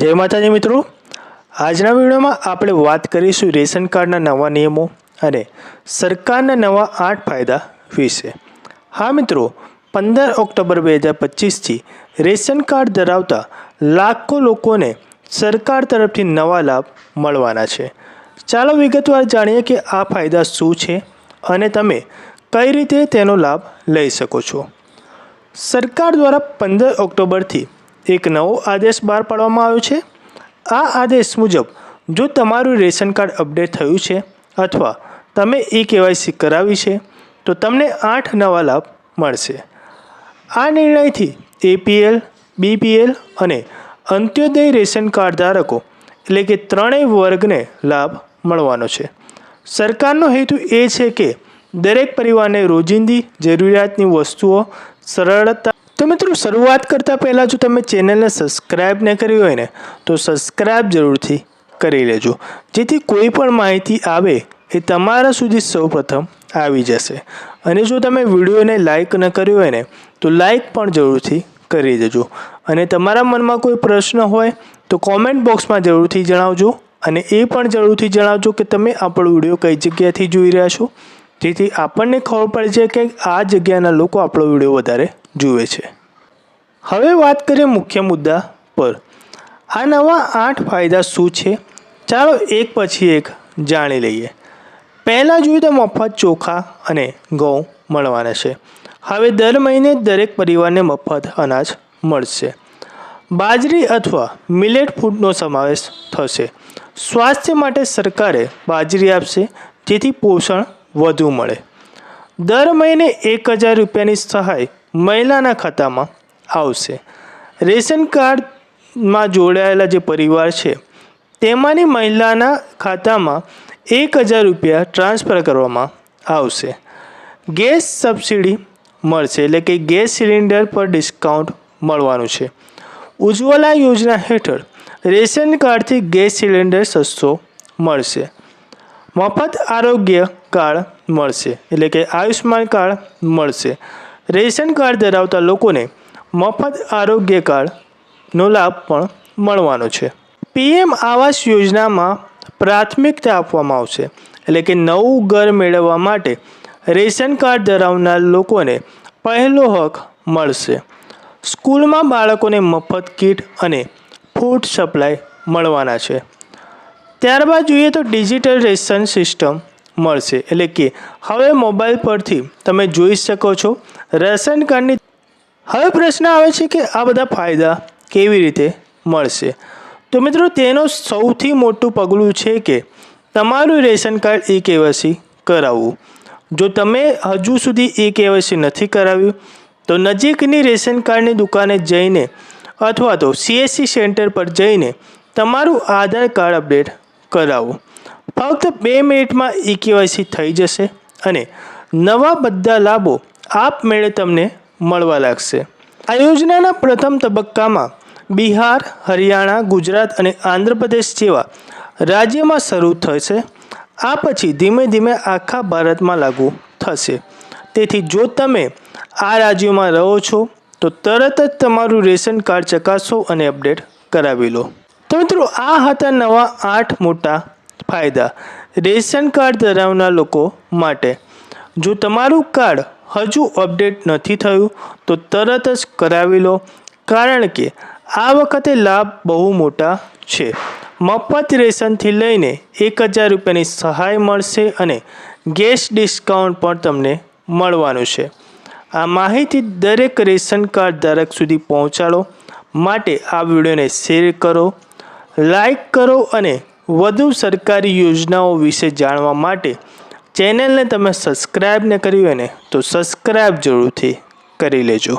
જય માતાજી મિત્રો. આજના વિડીયોમાં આપણે વાત કરીશું રેશન કાર્ડના નવા નિયમો અને સરકારના નવા આઠ ફાયદા વિશે. હા મિત્રો, પંદર ઓક્ટોબર બે હજાર પચીસથી રેશન કાર્ડ ધરાવતા લાખો લોકોને સરકાર તરફથી નવા લાભ મળવાના છે. ચાલો વિગતવાર જાણીએ કે આ ફાયદા શું છે અને તમે કઈ રીતે તેનો લાભ લઈ શકો છો. સરકાર દ્વારા પંદર ઓક્ટોબરથી એક નવો આદેશ બહાર પાડવામાં આવ્યો છે. આ આદેશ મુજબ, જો તમારું રેશન કાર્ડ અપડેટ થયું છે અથવા તમે ઈ કેવાયસી કરાવી છે, તો તમને આઠ નવા લાભ મળશે. આ નિર્ણયથી એપીએલ, બીપીએલ અને અંત્યોદય રેશન કાર્ડ ધારકો, એટલે કે ત્રણેય વર્ગને લાભ મળવાનો છે. સરકારનો હેતુ એ છે કે દરેક પરિવારને રોજિંદી જરૂરિયાતની વસ્તુઓ સરળતા તો મિત્રો શરૂઆત કરતાં પહેલાં જો તમે ચેનલને સબસ્ક્રાઈબ ન કરી હોય ને, તો સબસ્ક્રાઈબ જરૂરથી કરી લેજો. જેથી કોઈ પણ માહિતી આવે એ તમારા સુધી સૌપ્રથમ આવી જશે. અને જો તમે વિડીયોને લાઈક ન કર્યો હોય ને, તો લાઈક પણ જરૂરથી કરી દેજો. અને તમારા મનમાં કોઈ પ્રશ્ન હોય, તો કોમેન્ટ બોક્સમાં જરૂરથી જણાવજો. અને એ પણ જરૂરથી જણાવજો કે તમે આપણો વીડિયો કઈ જગ્યાથી જોઈ રહ્યા છો. જેથી આપણને ખબર પડે છે કે આ જગ્યાના લોકો આપણો વીડિયો વધારે જુએ છે. હવે વાત કરીએ મુખ્ય મુદ્દા પર. આ નવા આઠ ફાયદા શું છે? ચાલો એક પછી એક જાણી લઈએ. પહેલાં જોઈએ તો મફત ચોખા અને ઘઉં મળવાના છે. હવે દર મહિને દરેક પરિવારને મફત અનાજ મળશે. બાજરી અથવા મિલેટ ફૂડનો સમાવેશ થશે. સ્વાસ્થ્ય માટે સરકારે બાજરી આપશે, જેથી પોષણ વધુ મળે. દર મહિને એક હજાર રૂપિયાની સહાય મહિલાના ખાતામાં આવશે. રેશન કાર્ડમાં જોડાયેલા જે પરિવાર છે, તેમાંની મહિલાના ખાતામાં એક હજાર રૂપિયા ટ્રાન્સફર કરવામાં આવશે. ગેસ સબસિડી મળશે એટલે કે ગેસ સિલિન્ડર પર ડિસ્કાઉન્ટ મળવાનું છે. ઉજ્જવલા યોજના હેઠળ રેશન કાર્ડથી ગેસ સિલિન્ડર સસ્તો મળશે. મફત આરોગ્ય કાર્ડ મળશે. એટલે કે આયુષ્યમાન કાર્ડ મળશે. રેશન કાર્ડ ધરાવતા લોકોને મફત આરોગ્ય કાર્ડનો લાભ પણ મળવાનો છે. પીએમ આવાસ યોજનામાં પ્રાથમિકતા આપવામાં આવશે. એટલે કે નવું ઘર મેળવવા માટે રેશન કાર્ડ ધરાવનાર લોકોને પહેલો હક મળશે. સ્કૂલમાં બાળકોને મફત કીટ અને ફૂડ સપ્લાય મળવાના છે. ત્યારબાદ જોઈએ તો ડિજિટલ રેશન સિસ્ટમ મળશે. એટલે કે હવે મોબાઈલ પરથી તમે જોઈ શકો છો, રેશન કાર્ડની હવે પ્રશ્ન આવે છે કે આ બધા ફાયદા કેવી રીતે મળશે? તો મિત્રો, તેનો સૌથી મોટું પગલું છે કે તમારું રેશન કાર્ડ ઈ કેવાયસી કરાવવું. જો તમે હજુ સુધી ઈ કેવાયસી નથી કરાવ્યું, તો નજીકની રેશન કાર્ડની દુકાને જઈને અથવા તો સીએસસી સેન્ટર પર જઈને તમારું આધાર કાર્ડ અપડેટ કરાવો. ફક્ત બે મિનિટમાં ઈ કેવાયસી થઈ જશે અને નવા બધા લાભો આપમેળે તમને મળવા લાગશે. આ યોજનાના પ્રથમ તબક્કામાં બિહાર, હરિયાણા, ગુજરાત અને આંધ્રપ્રદેશ જેવા રાજ્યમાં શરૂ થશે. આ પછી ધીમે ધીમે આખા ભારતમાં લાગુ થશે. તેથી જો તમે આ રાજ્યોમાં રહો છો, તો તરત જ તમારું રેશન કાર્ડ ચકાસો અને અપડેટ કરાવી લો. તો મિત્રો, આ હતા નવા આઠ મોટા ફાયદા. રેશન કાર્ડ ધરાવનાર લોકો માટે જો તમારું કાર્ડ હજુ અપડેટ નથી થયું, તો તરત જ કરાવી લો. કારણ કે આ વખતે લાભ બહુ મોટા છે. મફત રેશનથી લઈને એક હજાર રૂપિયાની સહાય મળશે અને ગેસ ડિસ્કાઉન્ટ પણ તમને મળવાનું છે. આ માહિતી દરેક રેશન કાર્ડ ધારક સુધી પહોંચાડો. માટે આ વિડીયોને શેર કરો, લાઈક કરો અને વધુ સરકારી યોજનાઓ વિશે જાણવા માટે ચેનલને તમે સબસ્ક્રાઈબ ન કરી હોય ને તો સબસ્ક્રાઈબ જરૂરથી કરી લેજો.